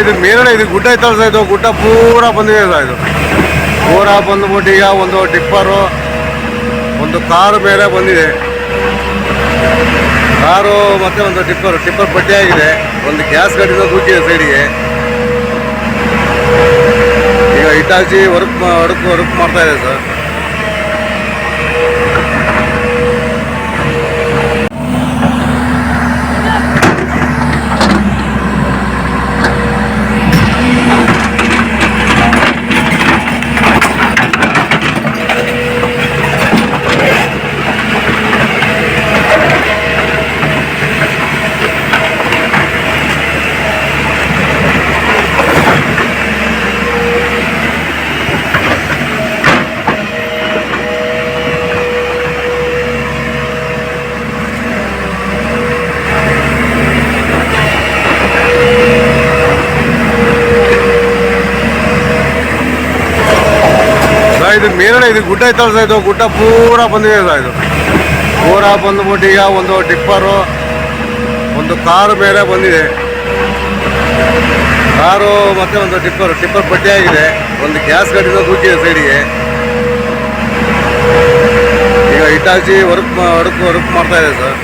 ಇದು ಮೇಲ್ಗಡೆ ಇದು ಗುಡ್ಡ ಐತಲ್ಲ ಸರ್ ಇದು ಗುಡ್ಡ ಪೂರ ಬಂದಿದೆ ಸರ್ ಇದು. ಪೂರ ಬಂದ್ಬಿಟ್ಟು ಈಗ ಒಂದು ಟಿಪ್ಪರು, ಒಂದು ಕಾರು ಮೇಲೆ ಬಂದಿದೆ. ಕಾರು ಮತ್ತೆ ಒಂದು ಟಿಪ್ಪರ್ ಟಿಪ್ಪರ್ ಬಟ್ಟೆ ಆಗಿದೆ. ಒಂದು ಗ್ಯಾಸ್ ಗಾಡಿನ ದೂಕಿದೆ ಸೈಡಿಗೆ ಈಗ ಇಟಾಚಿ ವರ್ಕ್ ವರ್ಕ್ ವರ್ಕ್ ಮಾಡ್ತಾ ಇದೆ ಸರ್ ಇದು ಮೇಲ್ಗಡೆ ಇದು ಗುಡ್ಡ ಐತಲ್ಲ ಇದು? ಗುಡ್ಡ ಪೂರ ಬಂದಿದೆ ಇದು? ಪೂರ ಬಂದ್ಬಿಟ್ಟು ಈಗ ಒಂದು ಟಿಪ್ಪರು ಒಂದು ಕಾರು ಮೇಲೆ ಬಂದಿದೆ. ಕಾರು ಮತ್ತೆ ಒಂದು ಟಿಪ್ಪರ್ ಟಿಪ್ಪರ್ ಬಟ್ಟೆ ಆಗಿದೆ. ಒಂದು ಗ್ಯಾಸ್ ಗಾಡಿನ ದೂಕಿದೆ ಸೈಡಿಗೆ. ಈಗ ಇಟಾಚಿ ವರ್ಕ್ ವರ್ಕ್ ವರ್ಕ್ ಮಾಡ್ತಾ ಇದೆ ಸರ್.